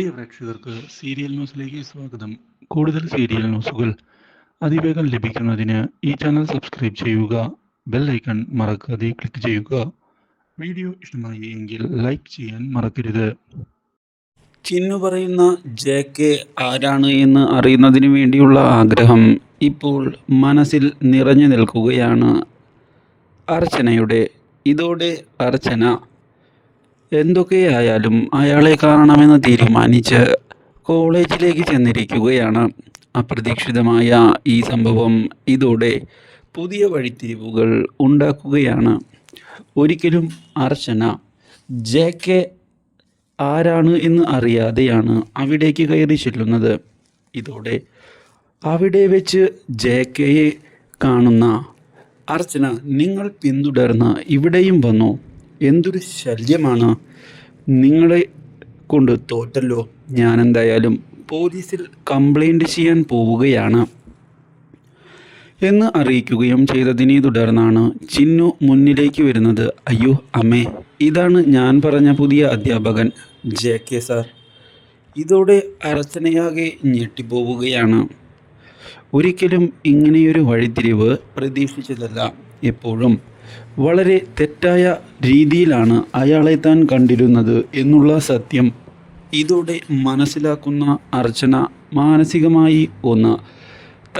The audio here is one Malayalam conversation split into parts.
പ്രിയ പ്രേക്ഷകർക്ക് സീരിയൽ ന്യൂസിലേക്ക് സ്വാഗതം. കൂടുതൽ സീരിയൽ ന്യൂസുകൾ അതിവേഗം ലഭിക്കുന്നതിന് ഈ ചാനൽ സബ്സ്ക്രൈബ് ചെയ്യുക ബെൽ ഐക്കൺ മറക്കാതെ ക്ലിക്ക് ചെയ്യുക. വീഡിയോ ഇഷ്ടമായി എങ്കിൽ ലൈക്ക് ചെയ്യാൻ മറക്കരുത്. ചിന്നു പറയുന്ന ജെ കെ ആരാണ് എന്ന് അറിയുന്നതിന് വേണ്ടിയുള്ള ആഗ്രഹം ഇപ്പോൾ മനസ്സിൽ നിറഞ്ഞു നിൽക്കുകയാണ് അർച്ചനയുടെ ഇതോടെ അർച്ചന. എന്തൊക്കെയായാലും അയാളെ കാണണമെന്ന് തീരുമാനിച്ച് കോളേജിലേക്ക് ചെന്നിരിക്കുകയാണ്. അപ്രതീക്ഷിതമായ ഈ സംഭവം ഇതോടെ പുതിയ വഴിത്തിരിവുകൾ ഉണ്ടാക്കുകയാണ്. ഒരിക്കലും അർച്ചന ജെ കെ ആരാണ് എന്ന് അറിയാതെയാണ് അവിടേക്ക് കയറി ചെല്ലുന്നത്. ഇതോടെ അവിടെ വെച്ച് ജെ കെയെ കാണുന്ന അർച്ചന നിങ്ങൾ പിന്തുടർന്ന് ഇവിടെയും വന്നു. എന്തൊരു ശല്യമാണ് നിങ്ങളെ കൊണ്ട് തോറ്റല്ലോ? ഞാൻ എന്തായാലും പോലീസിൽ കംപ്ലൈന്റ് ചെയ്യാൻ പോവുകയാണ്. എന്ന് അറിയിക്കുകയും ചെയ്തതിനെ തുടർന്നാണ് ചിന്നു മുന്നിലേക്ക് വരുന്നത്. അയ്യോ അമ്മേ ഇതാണ് ഞാൻ പറഞ്ഞ പുതിയ അധ്യാപകൻ ജെ കെ സാർ. ഇതോടെ അർച്ചനയാകെ ഞെട്ടിപ്പോവുകയാണ്. ഒരിക്കലും ഇങ്ങനെയൊരു വഴിത്തിരിവ് പ്രതീക്ഷിച്ചതല്ല. എപ്പോഴും വളരെ തെറ്റായ രീതിയിലാണ് അയാളെ താൻ കണ്ടിരുന്നത് എന്നുള്ള സത്യം. ഇതോടെ മനസ്സിലാക്കുന്ന അർച്ചന മാനസികമായി ഒന്ന്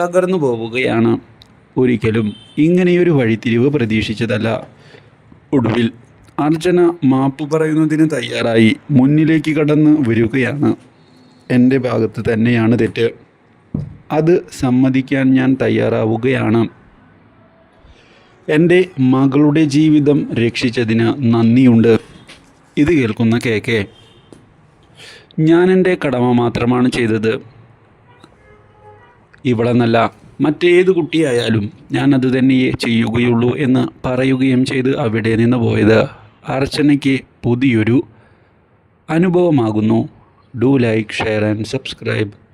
തകർന്നു പോവുകയാണ്. ഒരിക്കലും ഇങ്ങനെയൊരു വഴിത്തിരിവ് പ്രതീക്ഷിച്ചതല്ല. ഒടുവിൽ അർച്ചന മാപ്പ് പറയുന്നതിന് തയ്യാറായി മുന്നിലേക്ക് കടന്ന് വരികയാണ്. എന്റെ ഭാഗത്ത് തന്നെയാണ് തെറ്റ്. അത് സമ്മതിക്കാൻ ഞാൻ തയ്യാറാവുകയാണ്. എന്റെ മകളുടെ ജീവിതം രക്ഷിച്ചതിന് നന്ദിയുണ്ട്. ഇത് കേൾക്കുന്ന കെ കെ. ഞാൻ എന്റെ കടമ മാത്രമാണ് ചെയ്തത്. ഇവിടെ നല്ല മറ്റേത് കുട്ടിയായാലും ഞാൻ അത് തന്നെയേ ചെയ്യുകയുള്ളൂ എന്ന് പറയുകയും ചെയ്ത് അവിടെ നിന്ന് പോയത്. അർച്ചനയ്ക്ക് പുതിയൊരു അനുഭവമാകുന്നു. Do like share and subscribe.